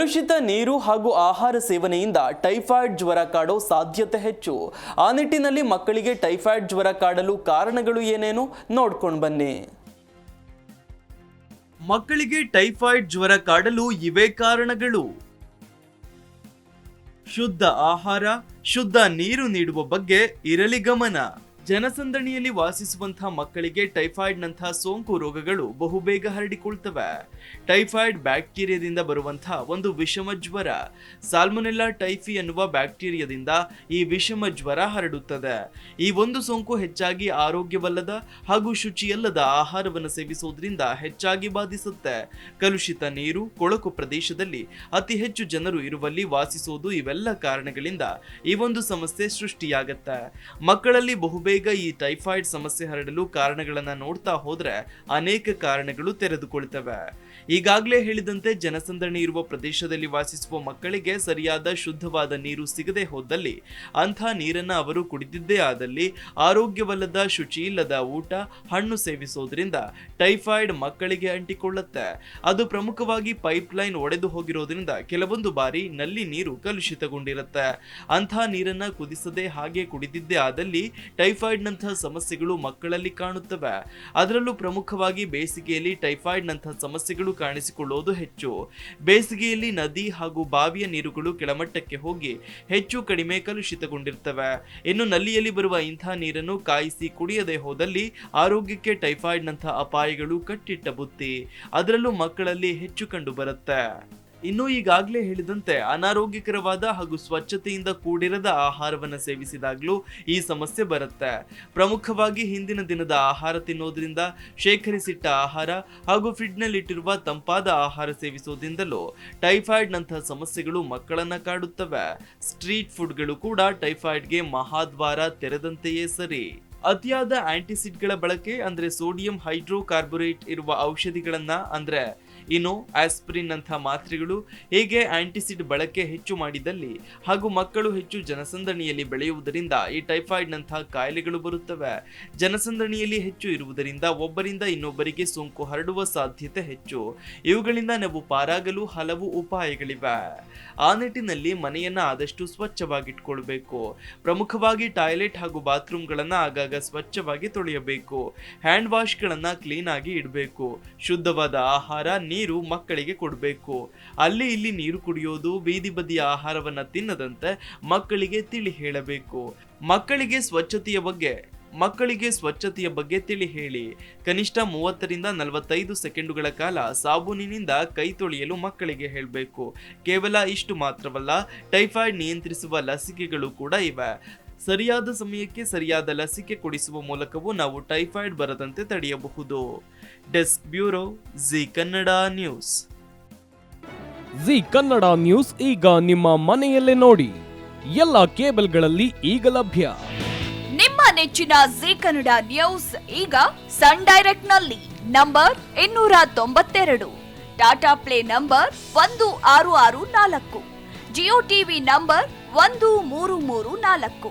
ಕಲುಷಿತ ನೀರು ಹಾಗೂ ಆಹಾರ ಸೇವನೆಯಿಂದ ಟೈಫಾಯ್ಡ್ ಜ್ವರ ಕಾಡೋ ಸಾಧ್ಯತೆ ಹೆಚ್ಚು. ಆ ನಿಟ್ಟಿನಲ್ಲಿ ಮಕ್ಕಳಿಗೆ ಟೈಫಾಯ್ಡ್ ಜ್ವರ ಕಾಡಲು ಕಾರಣಗಳು ಏನೇನು? ನೋಡ್ಕೊಂಡು ಬನ್ನಿ. ಮಕ್ಕಳಿಗೆ ಟೈಫಾಯ್ಡ್ ಜ್ವರ ಕಾಡಲು ಇವೇ ಕಾರಣಗಳು? ಶುದ್ಧ ಆಹಾರ, ಶುದ್ಧ ನೀರು ನೀಡುವ ಬಗ್ಗೆ ಇರಲಿ ಗಮನ. ಜನಸಂದಣಿಯಲ್ಲಿ ವಾಸಿಸುವಂತಹ ಮಕ್ಕಳಿಗೆ ಟೈಫಾಯ್ಡ್ನಂತಹ ಸೋಂಕು ರೋಗಗಳು ಬಹುಬೇಗ ಹರಡಿಕೊಳ್ತವೆ. ಟೈಫಾಯ್ಡ್ ಬ್ಯಾಕ್ಟೀರಿಯಾದಿಂದ ಬರುವಂತಹ ಒಂದು ವಿಷಮ ಜ್ವರ, ಸಾಲ್ಮೊನೆಲ್ಲಾ ಟೈಫಿ ಎನ್ನುವ ಬ್ಯಾಕ್ಟೀರಿಯಾದಿಂದ ಈ ವಿಷಮ ಜ್ವರ ಹರಡುತ್ತದೆ. ಈ ಒಂದು ಸೋಂಕು ಹೆಚ್ಚಾಗಿ ಆರೋಗ್ಯವಲ್ಲದ ಹಾಗೂ ಶುಚಿಯಲ್ಲದ ಆಹಾರವನ್ನು ಸೇವಿಸುವುದರಿಂದ ಹೆಚ್ಚಾಗಿ ಬಾಧಿಸುತ್ತೆ. ಕಲುಷಿತ ನೀರು, ಕೊಳಕು ಪ್ರದೇಶದಲ್ಲಿ ಅತಿ ಹೆಚ್ಚು ಜನರು ಇರುವಲ್ಲಿ ವಾಸಿಸುವುದು ಇವೆಲ್ಲ ಕಾರಣಗಳಿಂದ ಈ ಒಂದು ಸಮಸ್ಯೆ ಸೃಷ್ಟಿಯಾಗತ್ತೆ. ಮಕ್ಕಳಲ್ಲಿ ಬಹುಬೇಗ ಈ ಟೈಫಾಯ್ಡ್ ಸಮಸ್ಯೆ ಹರಡಲು ಕಾರಣಗಳನ್ನ ನೋಡ್ತಾ ಹೋದ್ರೆ ಅನೇಕ ಕಾರಣಗಳು ತೆರೆದುಕೊಳ್ತವೆ. ಈಗಾಗಲೇ ಹೇಳಿದಂತೆ ಜನಸಂದಣಿ ಇರುವ ಪ್ರದೇಶದಲ್ಲಿ ವಾಸಿಸುವ ಮಕ್ಕಳಿಗೆ ಸರಿಯಾದ ಶುದ್ಧವಾದ ನೀರು ಸಿಗದೆ ಹೋದಲ್ಲಿ ಅಂಥ ನೀರನ್ನ ಅವರು ಕುಡಿದಿದ್ದೇ ಆದಲ್ಲಿ ಆರೋಗ್ಯವಲ್ಲದ ಶುಚಿ ಇಲ್ಲದ ಊಟ, ಹಣ್ಣು ಸೇವಿಸೋದ್ರಿಂದ ಟೈಫಾಯ್ಡ್ ಮಕ್ಕಳಿಗೆ ಅಂಟಿಕೊಳ್ಳುತ್ತೆ. ಅದು ಪ್ರಮುಖವಾಗಿ ಪೈಪ್ ಲೈನ್ ಒಡೆದು ಹೋಗಿರೋದ್ರಿಂದ ಕೆಲವೊಂದು ಬಾರಿ ನಲ್ಲಿ ನೀರು ಕಲುಷಿತಗೊಂಡಿರುತ್ತೆ. ಅಂಥ ನೀರನ್ನ ಕುದಿಸದೆ ಹಾಗೆ ಕುಡಿದಿದ್ದೇ ಆದಲ್ಲಿ ಟೈಫಾಯ್ಡ್ ನಂತಹ ಸಮಸ್ಯೆಗಳು ಮಕ್ಕಳಲ್ಲಿ ಕಾಣುತ್ತವೆ. ಅದರಲ್ಲೂ ಪ್ರಮುಖವಾಗಿ ಬೇಸಿಗೆಯಲ್ಲಿ ಟೈಫಾಯ್ಡ್ ನಂತಹ ಸಮಸ್ಯೆಗಳು ಕಾಣಿಸಿಕೊಳ್ಳುವುದು ಹೆಚ್ಚು. ಬೇಸಿಗೆಯಲ್ಲಿ ನದಿ ಹಾಗೂ ಬಾವಿಯ ನೀರುಗಳು ಕೆಳಮಟ್ಟಕ್ಕೆ ಹೋಗಿ ಹೆಚ್ಚು ಕಡಿಮೆ ಕಲುಷಿತಗೊಂಡಿರ್ತವೆ. ಇನ್ನು ನಲ್ಲಿಯಲ್ಲಿ ಬರುವ ಇಂಥ ನೀರನ್ನು ಕಾಯಿಸಿ ಕುಡಿಯದೆ ಹೋದಲ್ಲಿ ಆರೋಗ್ಯಕ್ಕೆ ಟೈಫಾಯ್ಡ್ ನಂತಹ ಅಪಾಯಗಳು ಕಟ್ಟಿಟ್ಟ ಬುತ್ತಿ. ಅದರಲ್ಲೂ ಮಕ್ಕಳಲ್ಲಿ ಹೆಚ್ಚು ಕಂಡು ಬರುತ್ತೆ ಇನ್ನು ಈಗಾಗಲೇ ಹೇಳಿದಂತೆ ಅನಾರೋಗ್ಯಕರವಾದ ಹಾಗೂ ಸ್ವಚ್ಛತೆಯಿಂದ ಕೂಡಿರದ ಆಹಾರವನ್ನು ಸೇವಿಸಿದಾಗಲೂ ಈ ಸಮಸ್ಯೆ ಬರುತ್ತೆ. ಪ್ರಮುಖವಾಗಿ ಹಿಂದಿನ ದಿನದ ಆಹಾರ ತಿನ್ನೋದ್ರಿಂದ ಶೇಖರಿಸಿಟ್ಟ ಆಹಾರ ಹಾಗೂ ಫ್ರಿಡ್ನಲ್ಲಿಟ್ಟಿರುವ ತಂಪಾದ ಆಹಾರ ಸೇವಿಸೋದ್ರಿಂದಲೂ ಟೈಫಾಯ್ಡ್ನಂತಹ ಸಮಸ್ಯೆಗಳು ಮಕ್ಕಳನ್ನ ಕಾಡುತ್ತವೆ. ಸ್ಟ್ರೀಟ್ ಫುಡ್ಗಳು ಕೂಡ ಟೈಫಾಯ್ಡ್ಗೆ ಮಹಾದ್ವಾರ ತೆರೆದಂತೆಯೇ ಸರಿ. ಅತಿಯಾದ ಆಂಟಿಸಿಡ್ಗಳ ಬಳಕೆ ಅಂದ್ರೆ ಸೋಡಿಯಂ ಹೈಡ್ರೋಕಾರ್ಬೊರೇಟ್ ಇರುವ ಔಷಧಿಗಳನ್ನ ಅಂದ್ರೆ ಇನ್ನು ಆಸ್ಪ್ರಿನ್ ಅಂತ ಮಾತ್ರೆಗಳು ಹೇಗೆ ಆಂಟಿಸಿಡ್ ಬಳಕೆ ಹೆಚ್ಚು ಮಾಡಿದಲ್ಲಿ ಹಾಗೂ ಮಕ್ಕಳು ಹೆಚ್ಚು ಜನಸಂದಣಿಯಲ್ಲಿ ಬೆಳೆಯುವುದರಿಂದ ಈ ಟೈಫಾಯ್ಡ್ ನಂತಹ ಕಾಯಿಲೆಗಳು ಬರುತ್ತವೆ. ಜನಸಂದಣಿಯಲ್ಲಿ ಹೆಚ್ಚು ಇರುವುದರಿಂದ ಒಬ್ಬರಿಂದ ಇನ್ನೊಬ್ಬರಿಗೆ ಸೋಂಕು ಹರಡುವ ಸಾಧ್ಯತೆ ಹೆಚ್ಚು. ಇವುಗಳಿಂದ ನಾವು ಪಾರಾಗಲು ಹಲವು ಉಪಾಯಗಳಿವೆ. ಆ ನಿಟ್ಟಿನಲ್ಲಿ ಮನೆಯನ್ನ ಆದಷ್ಟು ಸ್ವಚ್ಛವಾಗಿಟ್ಕೊಳ್ಬೇಕು. ಪ್ರಮುಖವಾಗಿ ಟಾಯ್ಲೆಟ್ ಹಾಗೂ ಬಾತ್ರೂಮ್ಗಳನ್ನ ಆಗಾಗ ಸ್ವಚ್ಛವಾಗಿ ತೊಳೆಯಬೇಕು. ಹ್ಯಾಂಡ್ ವಾಶ್ಗಳನ್ನ ಕ್ಲೀನ್ ಆಗಿ ಇಡಬೇಕು. ಶುದ್ಧವಾದ ಆಹಾರ ನೀರು ಮಕ್ಕಳಿಗೆ ಕೊಡಬೇಕು. ಅಲ್ಲಿ ಇಲ್ಲಿ ನೀರು ಕುಡಿಯೋದು, ಬೀದಿ ಬದಿಯ ಆಹಾರವನ್ನು ತಿನ್ನದಂತೆ ಮಕ್ಕಳಿಗೆ ತಿಳಿ ಹೇಳಬೇಕು. ಮಕ್ಕಳಿಗೆ ಸ್ವಚ್ಛತೆಯ ಬಗ್ಗೆ, ಮಕ್ಕಳಿಗೆ ಸ್ವಚ್ಛತೆಯ ಬಗ್ಗೆ ತಿಳಿ ಹೇಳಿ. ಕನಿಷ್ಠ ಮೂವತ್ತರಿಂದ ನಲವತ್ತೈದು ಸೆಕೆಂಡುಗಳ ಕಾಲ ಸಾಬೂನಿನಿಂದ ಕೈ ತೊಳೆಯಲು ಮಕ್ಕಳಿಗೆ ಹೇಳಬೇಕು. ಕೇವಲ ಇಷ್ಟು ಮಾತ್ರವಲ್ಲ, ಟೈಫಾಯ್ಡ್ ನಿಯಂತ್ರಿಸುವ ಲಸಿಕೆಗಳು ಕೂಡ ಇವೆ. ಸರಿಯಾದ ಸಮಯಕ್ಕೆ ಸರಿಯಾದ ಲಸಿಕೆ ಕೊಡಿಸುವ ಮೂಲಕವೂ ನಾವು ಟೈಫಾಯ್ಡ್ ಬರದಂತೆ ತಡೆಯಬಹುದು. Desk bureau Zee Kannada news. Zee Kannada news ಈಗ ನಿಮ್ಮ ಮನೆಯಲ್ಲೇ ನೋಡಿ. ಎಲ್ಲ ಕೇಬಲ್ಗಳಲ್ಲಿ ಈಗ ಲಭ್ಯ. ನಿಮ್ಮ ನೆಚ್ಚಿನ ಜಿ ಕನ್ನಡ ನ್ಯೂಸ್ ಈಗ ಸನ್ ಡೈರೆಕ್ಟ್ನಲ್ಲಿ ನಂಬರ್ ಇನ್ನೂರ ತೊಂಬತ್ತೆರಡು ಟಾಟಾ ಪ್ಲೇ ನಂಬರ್ ಒಂದು ಆರು ಆರು ನಾಲ್ಕು ಜಿಯೋ ಟಿವಿ ನಂಬರ್ ಒಂದು ಮೂರು ಮೂರು ನಾಲ್ಕು.